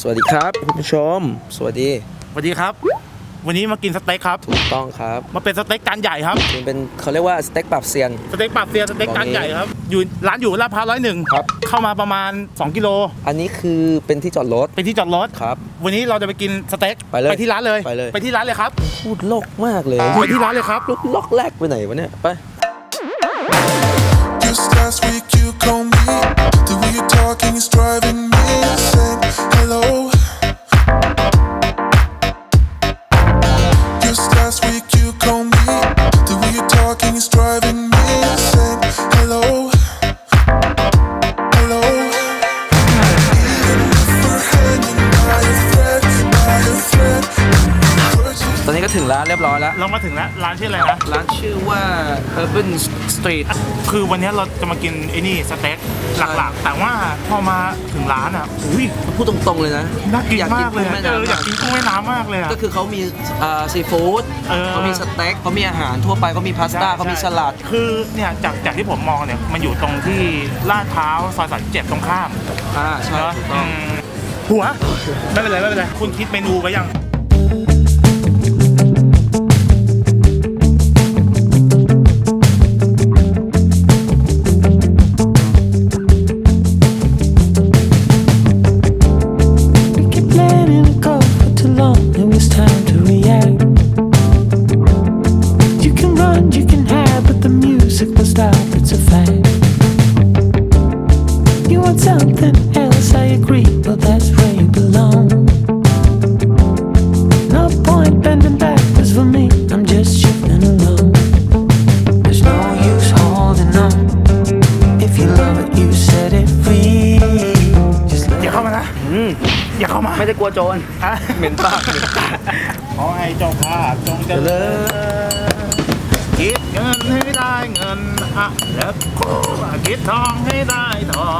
สวัสดีครับคุณผู้ชม สวัสดี สวัสดีครับ วันนี้มากินสเต็กครับ ถูกต้องครับมาเป็นสเต็กจานใหญ่ครับ มันเป็นเขาเรียกว่าสเต็กปรับเซียน สเต็กปรับเซียนสเต็กจานใหญ่ครับ อยู่ร้านอยู่ลาดพร้าวร้อยหนึ่งครับ เข้ามาประมาณ 2 กิโล อันนี้คือเป็นที่จอดรถเป็นที่จอดรถ ครับ วันนี้เราจะไปกินสเต็กไปเลยที่ร้านเลยไปเลยไปที่ร้านเลยครับ พูดโลกมากเลยไปที่ร้านเลยครับลูกล็อกแรกไปไหนวะเนี่ยไป Just last week you called me. The way you're talking is driving me insane. Hello. เรียบร้อยแล้ว เรามาถึงแล้วร้านชื่ออะไรนะร้านชื่อว่า Urban Street คือวันนี้เราจะมากินไอ้นี่สเต็กหลักๆ แต่ว่าพอมาถึงร้านอะอุ้ยพูดตรงๆเลยนะน่ากินอยากมากเลยกุ้งอะแม่เออน้ำอยากกินกุ้งแม่น้ำมากเลยอะก็คือเขามีซีฟู้ดเออเขามีสเต็กเขามีอาหารทั่วไปเขามีพาสต้าเขามีสลัด คือเนี่ยจากจากที่ผมมองเนี่ยมันอยู่ตรงที่ลาดพร้าวซอยสามเจ็ดตรงข้ามอ่าใช่เนอะถูกต้องมหัวไม่เป็นไรไม่เป็นไรคุณคิดเมนูไว้ยัง โจรฮะเหม็นปากเหม็นปากขอให้เจ้าภาพจงเจริญคิดเงินให้ได้เงินอะแล้วก็คิดทองให้ได้ทอ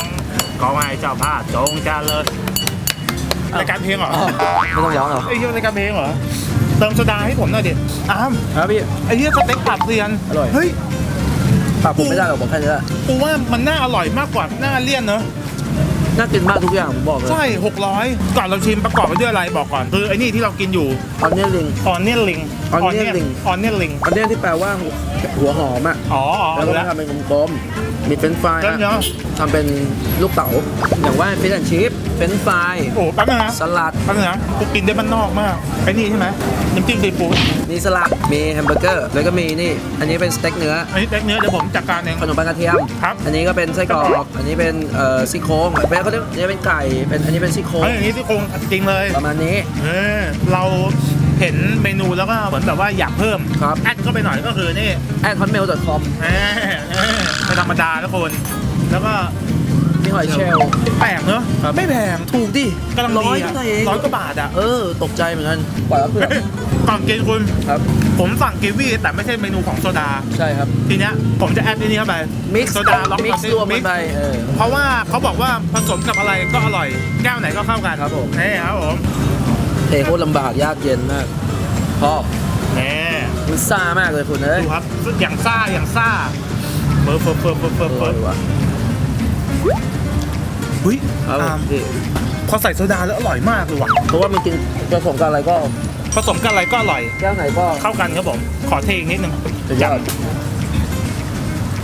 งขอให้เจ้าภาพจงเจริญรายการเพลงเหรอไม่ต้องร้องเหรอไอ้เหี้ยรายการเพลงเหรอเติมโซดาให้ผมหน่อยดิอ้ามครับพี่ไอ้เหี้ยสเต็กปากเซียนอร่อยเฮ้ยปากผมไม่ได้หรอกบอกแค่นี้แหละกูว่ามันน่าอร่อยมากกว่าน่าเลี่ยนเนอะ น่ากินมากทุกอย่างผมบอกเลยใช่ 600 ก่อนเราชิมประกอบไปด้วยอะไรบอกก่อน คือไอ้นี่ที่เรากินอยู่ออนเนียลิง ออนเนียนลิง Onion ring ออนเนียนลิงออนเนียที่แปลว่าหัวหอมอะอ๋ออ๋อแล้วก็แล้ว ทำเป็นกลมๆ มีเฟรนช์ฟรายแล้วเนาะทำเป็นลูกเต๋าอย่างว่าฟิชแอนชิพเฟรนช์ฟรายโอ้แป๊บนึงนะสลัด แป๊บนึงนะกูกินได้บ้านนอกมากไอ้นี่ใช่ไหมน้ำจิ้มซีฟู้ดมีสลัด มีแฮมเบอร์เกอร์ แล้วก็มีนี่ อันนี้เป็นสเต็กเนื้อ อันนี้เล็กเนื้อเดี๋ยวผมจัดการเอง ขนมปังกระเทียม ครับอันนี้ก็เป็นไส้กรอก อันนี้เป็นเอ่อซี่โครงเป็นเขาเรียกอันนี้เป็นไก่ เป็นอันนี้เป็นซี่โครง เฮ้ยอันนี้ที่โครงจริงเลยประมาณนี้ เออเรา เห็นเมนูแล้วก็เหมือนแบบว่าอยากเพิ่มครับ แอดเข้าไปหน่อยก็คือนี่ at hotmail.com แหมแหมไม่ธรรมดาทุกคน แล้วก็มีหอยเชลล์ แปลกเนอะครับ ไม่แพงถูกดิกำลังร้อยดีเท่าอะนั้นเองร้อยกว่าบาทอะ เออ ตกใจเหมือนกันปล่อยแล้วเพื่อน ก่อนกินคุณครับ ผมสั่งกีวีแต่ไม่ใช่เมนูของโซดา ใช่ครับ ทีเนี้ยผมจะแอดอันนี้เข้าไปมิกซ์โซดาล็อกมิกซ์รวมกันไปเออ เพราะว่าเขาบอกว่าผสมกับอะไรก็อร่อย แก้วไหนก็เข้ากันครับผม นี่ครับผม เทโคตรลำบากยากเย็นมากพ่อนี่มันซ่ามากเลยคุณเอ้ยดูครับอย่างซ่าอย่างซ่าเฟิร์ฟเฟิร์ฟเฟิร์ฟเฟิร์ฟเอเฟิร์ฟเฟิร์ฟอว่ะเฮ้ยครับผอามพี่พอใส่โซดาแล้วอร่อยมากเลยว่ะเพราะว่ามันกินผสมกับอะไรก็ผสมกับอะไรก็อร่อยแก้วไหนก็เข้ากันครับผมขอเทอีกนิดนึงสุดยอด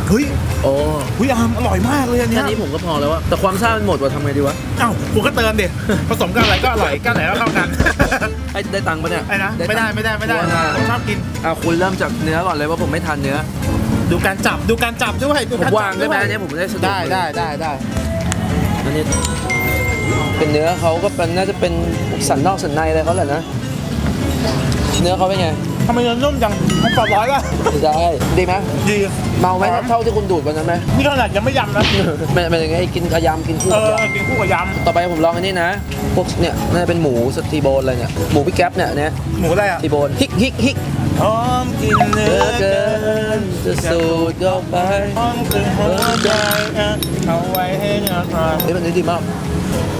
เฮ้ยโอ้เฮ้ยอามอร่อยมากเลยอันเนี้แค่ยนี้ผมก็พอแล้วอะแต่ความซ่ามันหมดว่ะทำไงดีวะเอ้ากูก็เติมดิผสมกับอะไรก็อร่อยแก้วไหนก็เข้ากัน ไอ้ได้ตังค์ปะเนี่ยไอ้นะไม่ได้ตังค์ไม่ได้ไม่ได้กลัวนะผมชอบกินอะคุณเริ่มจากเนื้อก่อนเลยว่าผมไม่ทานเนื้อ ดูการจับดูการจับด้วยดูผมการจับวางได้ไหมวยอันนี้ผมได้สะดวกได้เลยได้ได้ได้อันนี้เป็นเนื้อเขาก็เป็นน่าจะเป็นสันนอกสันในอะไรเขาแหละนะ เนื้อเขาเป็นไงทำไมเนื้อนุ่มจังมันกรอบร้อยป่ะไม่ได้ดีไหมดีเมาไหมหอเท่าที่คุณดูดวันนั้นไหมนี่ขนาดยังไม่ยำนะมันมันยังไงกินกระยำกินคู่เอกับอยำกินคู่กับยต่อไปผมลองอันนี้นะ พวกเนี่ยน่าจะเป็นหมูสตีโบนอะไรเนี่ยหมูพี่แก๊ปเนี่ยอันเนี่ยำหมูอะไรอะตีโบนฮิกฮิกฮิกหอมกินเนื้เนื้ออเกิเกินนจะสูดเข้าไปหอมกินหัวใจอะเอาไว้ให้เนื้อทานเฮ้ยมันนี้ดีมาก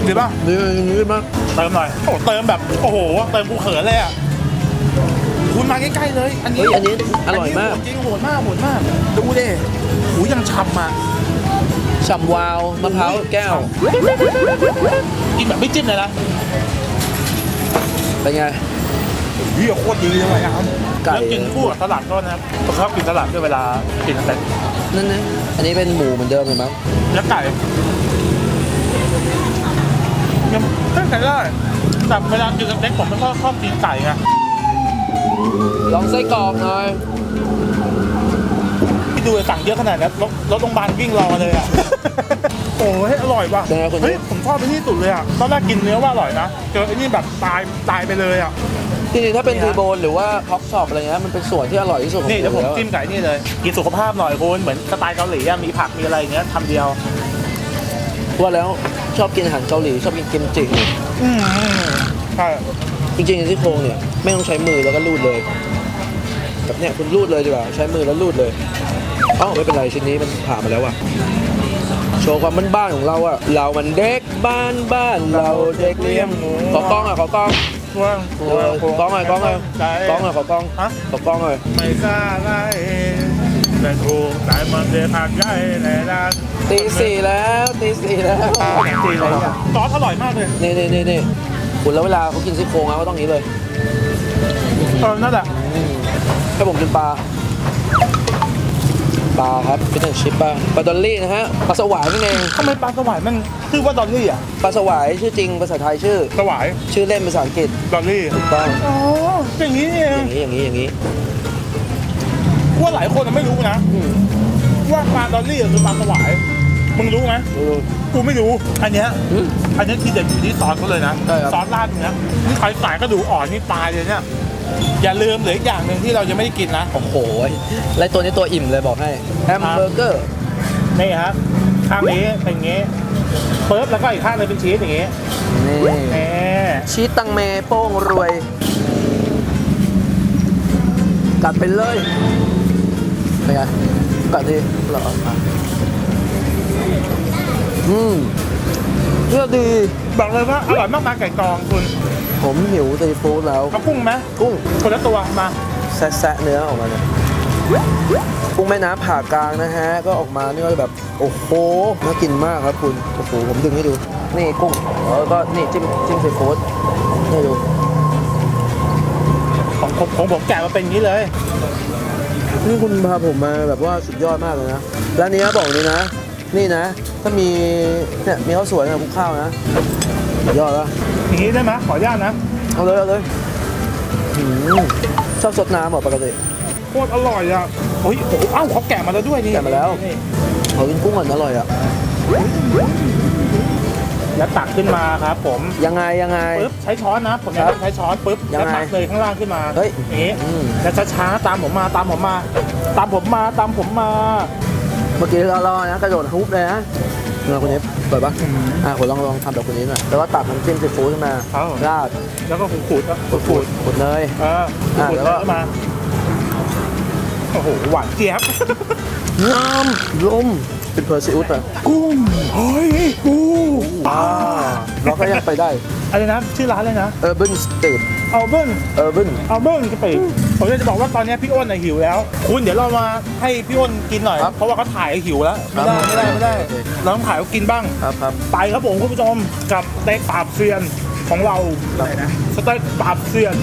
ดีป่ะดีดีมากเติมหน่อยโอ้เติมแบบโอ้โหเติมกูเขินเลยอะคุณมาใกล้ๆเลย อันนี้เฮ้ยอันนี้อร่อยมากนนี้โหดจริงโหดมากโหดมากดูดิหูยังฉ่ำอะ ฉ่ำวาวมะพร้าวแก้ว กินแบบไม่จิ้มเลยนะเป็นไงเฮ้ยโคตรดีเลยนะครับไก่แล้วกินคู่กับสลัดก็นะครับผมชอบกินสลัดด้วยเวลากินสเต็กนั่นนะอันนี้เป็นหมูเหมือนเดิมเลยมั้งแล้วไก่ยังไม่ใช่ได้แต่เวลากินสเต็กผมไม่ค่อยชอบกินไก่ไงลองไส้กรอกหน่อยพี่ ดูสั่งเยอะขนาดนั้นรถรถโรงพยาบาลวิ่งรอเลยอะ โอ้ยอร่อยว่ะเป็นไงคุณ เฮ้ยผมชอบไปที่สุดเลยอะตอนแรกกินเนื้อว่าอร่อยนะเจอไอ้นี่แบบตายตายไปเลยอะจริงๆถ้าเป็นทีโบนหรือว่าพ็อกช็อปอะไรเงี้ยมันเป็นส่วนที่อร่อยที่สุดของนี่เดี๋ยวผมแล้วจิ้มไก่นี่เลย กินสุขภาพหน่อยคุณเหมือนสไตล์เกาหลีอะมีผักมีอะไรอย่างเงี้ยทำเดียว ว่าแล้วชอบกินอาหารเกาหลีชอบกินกิมจิอืมใช่จริงๆที่โครงเนี่ยไม่ต้องใช้มือแล้วก็รูดเลยแบบเนี้ยคุณรูดเลยดีกว่าใช้มือแล้วรูดเลย เอ้าไม่เป็นไรชิ้นนี้มันผ่านมาแล้วว่ะโชว์ความบ้านๆของเราอะเรามันเด็กบ้านบ้านเราเด็กเลี้ยงขอกล้องอะขอกล้องช่วงเออกล้องหน่อยกล้องหน่อยใจกล้องหน่อยขอกล้องฮะขอกล้องหน่อยไม่กล้าไล่แต่ถูกสายมันเดือดหักใหญ่ในรักตีสี่แล้วตีสี่แล้วจริงเลยอะซอสอร่อยมากเลยนี่นี่นี่นี่คุณแล้วเวลาเขากินซี่โครงอะก็ต้องอย่างนี้เลยเออนั่นแหละให้ผมกินปลา ปลาครับเป็นชิปปลาปลาดอลลี่นะฮะปลาสวายนั่นเองทำไมปลาสวายมันชื่อว่าดอลลี่อะปลาสวายชื่อจริงภาษาไทยชื่อ สวายชื่อเล่นภาษาอังกฤษดอลลี่ถูกต้องอ๋ออย่างนี้นี่เอองย่างนี้อย่างนี้อย่างนี้ว่าหลายคนไม่รู้นะ อืมว่าปลาดอลลี่คือปลาสวาย มึงรู้ไหมดูดู กูไม่รู้ อันเนี้ยอืมอันเนี้ยที่เด็ดอยู่ที่ซอสเขาเลยนะ ใช่ครับ ซอสราดตรงเนี้ยนี่ใครสายก็ดูอ่อนนี่ตายเลยเนี่ย อย่าลืมเหลืออีกอย่างหนึ่งที่เรายังไม่ได้กินนะ โอ้โหและตัวนี้ตัวอิ่มเลยบอกให้แฮมเบอร์เกอร์ นี่ครับ ข้างนี้เป็นอย่างงี้ปึ๊บแล้วก็อีกข้างหนึงเป็นชีสอย่างงี้นี่แหมชีสตังเมโป้งรวย กัดไปเลยเป็นไงกัดที่เราเอามาอืม เลือดดี บอกเลยว่าอร่อยมากมาไก่กองคุณ ผมหิวซีฟู้ดแล้ว เอากุ้งไหมกุ้งคนละตัวมา แซะๆเนื้อออกมาเนี่ยกุ้งแม่น้ำผ่ากลางนะฮะ ก็ออกมานี่ก็แบบโอ้โหน่ากินมากครับคุณโอ้โหผมดึงให้ดู นี่กุ้งแล้วก็นี่จิ้มจิ้มซีฟู้ดนี่ดูของผมของผมแกะมาเป็นอย่างนี้เลยนี่คุณพาผมมาแบบว่าสุดยอดมากเลยนะ ร้านนี้นะบอกเลยนะ นี่นะ ถ้ามีเนี่ยมีข้าวสวยกับคลุกข้าวนะสุดยอดแล้วอย่างนี้ได้ไหมขออนุญาตนะ เอาเลยเอาเลยอืมชอบสดน้ำเหรอปกติโคตรอร่อยอะโอ้ยโอ้โหเอ้าเขาแกะมาแล้วด้วยนี่แกะมาแล้วนี่ขอกินกุ้งก่อนอร่อยอะ แล้วตักขึ้นมาครับ ผมยังไงยังไง ปึ๊บใช้ช้อนนะผมครับจะใช้ช้อนปึ๊บยังแล้วไงตักเลยข้างล่างขึ้นมาเฮ้ยอย่างนี้อืม แล้วช้าๆตามผมมาตามผมมา ตามผมมาตามผมมา เมื่อกี้เราลนะกระโดดฮุบเลยนะเราคนนี้เปิดปะอะผมลองลองทำแบบคนนี้หน่อยแล้วก็ตักน้ำจิ้มซีฟู้ดขึ้นมาครับผม ราดแล้วก็ขูดขูดๆอะขูดขูดขูดเนยเออขูดอะขูดแล้วแล้ก็วมา โอ้โห หวานเจี๊ยบ น้ำลมเป็นเพอร์ซิอุสอะกุ้งเฮ้ยกู อ่าเราก็ยังไปได้ อะไรนะ ชื่อร้านเลยนะ Urban Street อัลเบิร์น Urban อัลเบิร์นกะปิผมจะบอกว่าตอนนี้พี่อ้นน่ะหิวแล้ว คุณเดี๋ยวเรามาให้พี่อ้นกินหน่อย ครับเพราะว่าเขาถ่ายหิวแล้ว ไม่ได้ครับไม่ได้ไม่ได้โอเค เราต้องถ่ายเขากินบ้าง ครับครับ ไปครับผมคุณผู้ชมกับสเต็กปราบเซียนของเราครับอะไรนะ สเต็กปราบเซียน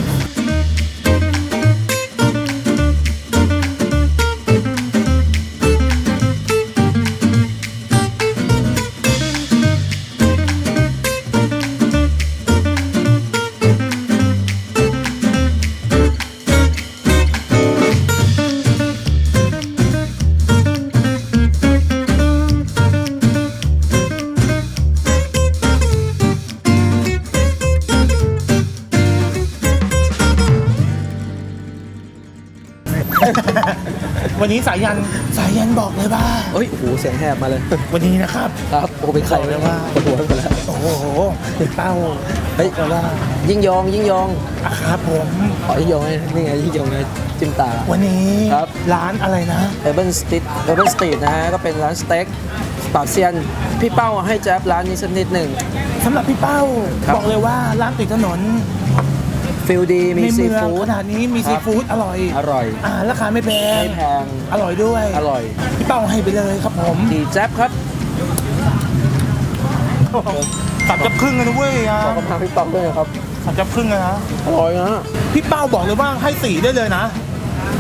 วันนี้สายยันสายยันบอกเลยว่าเฮ้ยโอ้โหเสียงแหบมาเลย วันนี้นะครับ ครับโอ้โหเป็นใครบอกเลยว่าปวดหัวไปหมดแล้วโอ้โหติดเป้าเฮ้ยบอกเลยว่ายิ่งยองยิ่งยองอะครับผมขอยิ่งยองไงนี่ไงยิ่งยองไงจิ้มตา วันนี้ครับร้านอะไรนะ Urban Street Urban Street นะฮะก็เป็นร้านสเต็กปากเซียนพี่เป้าให้แจ๊บร้านนี้สักนิดหนึ่งสำหรับพี่เป้าครับบอกเลยว่าร้านติดถนน ฟิลดีมีในซีเมืองฟู้ขด นาดนี้มีครัซีบฟู้ดอร่อยอร่อยอ่าราคาไม่แพง ไม่แพง อร่อยด้วย อร่อยพี่เป้าให้ไปเลยครับผมดีแจ๊บครับ สับจะครึ่งกันนะเว้ยอะขอคำถามพี่ป๊อกด้วยนะครับ สับจะครึ่งกันนะอร่อยนะ พี่เป้าบอกเลยว่าให้สี่ได้เลยนะ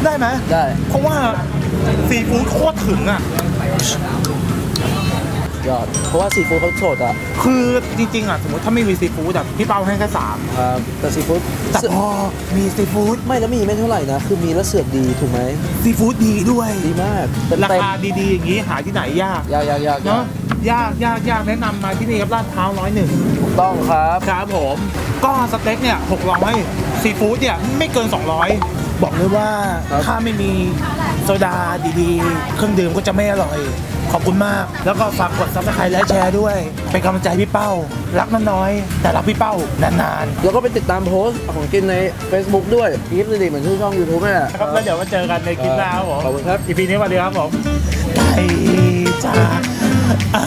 ได้ไหมได้ เพราะว่าซีฟู้ดโคตรถึงอะ ยอด เพราะว่าซีฟู้ดเขาสดอะคือจริงๆอะสมมติถ้าไม่มีซีฟู้ดแบบพี่เป้าให้แค่สามครับแต่ซีฟู้ดแต่พอมีซีฟู้ดไม่แล้วมีไม่เท่าไหร่นะ คือมีแล้วเสือกดีถูกไหมซีฟู้ดดีด้วย ดีมากเต็มราเต็มคาดีๆอย่างนี้หาที่ไหนยากยากยากยากเนาะยากยากยากแนะนำมาที่นี่ครับลาดพร้าวร้อยหนึ่งถูกต้องครับ ครับผม ก็สเต็กเนี่ยหกร้อยซีฟู้ดเนี่ยไม่เกิน200 บอกเลยว่าครับถ้าไม่มีโซดาดีๆ เครื่องดื่มก็จะไม่อร่อย ขอบคุณมาก แล้วก็ฝากกดซับสไครต์และแชร์ด้วย เป็นกำลังใจให้พี่เป้า รักน้อยๆแต่รักพี่เป้านานแล้วก็ไปติดตามโพสต์ของกินใน Facebook ด้วยคลิปดีๆเหมือนชื่อช่อง YouTube นี่แหละๆครับแล้วเดี๋ยวมาเจอกันในคลิปหน้าครับผมขอบคุณครับอีพีนี้สวัสดีครับผมไปจ้าอ่า